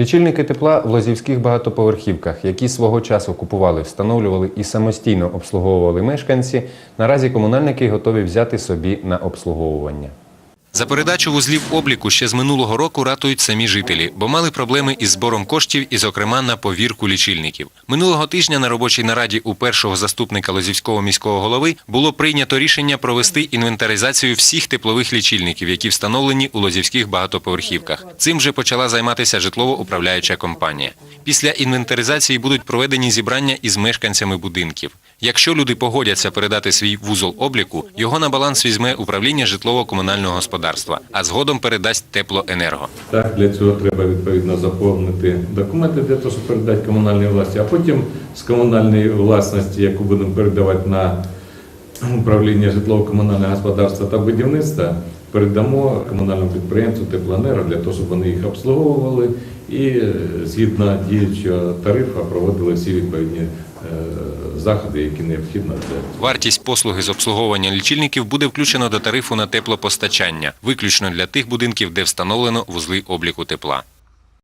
Лічильники тепла в лозівських багатоповерхівках, які свого часу купували, встановлювали і самостійно обслуговували мешканці, наразі комунальники готові взяти собі на обслуговування. За передачу вузлів обліку ще з минулого року ратують самі жителі, бо мали проблеми із збором коштів і, зокрема, на повірку лічильників. Минулого тижня на робочій нараді у першого заступника Лозівського міського голови було прийнято рішення провести інвентаризацію всіх теплових лічильників, які встановлені у лозівських багатоповерхівках. Цим же почала займатися житлово-управляюча компанія. Після інвентаризації будуть проведені зібрання із мешканцями будинків. Якщо люди погодяться передати свій вузол обліку, його на баланс візьме управління житлово-комунального господарства, а згодом передасть теплоенерго. Так, для цього треба відповідно заповнити документи для того, щоб передати комунальній власті, а потім з комунальної власності, яку будемо передавати на управління житлово-комунального господарства та будівництва, передамо комунальному підприємству теплоенерго для того, щоб вони їх обслуговували і е, згідно діючого тарифу проводили всі відповідні е, заходи, які необхідно для Вартість послуги з обслуговування лічильників буде включено до тарифу на теплопостачання, виключно для тих будинків, де встановлено вузли обліку тепла.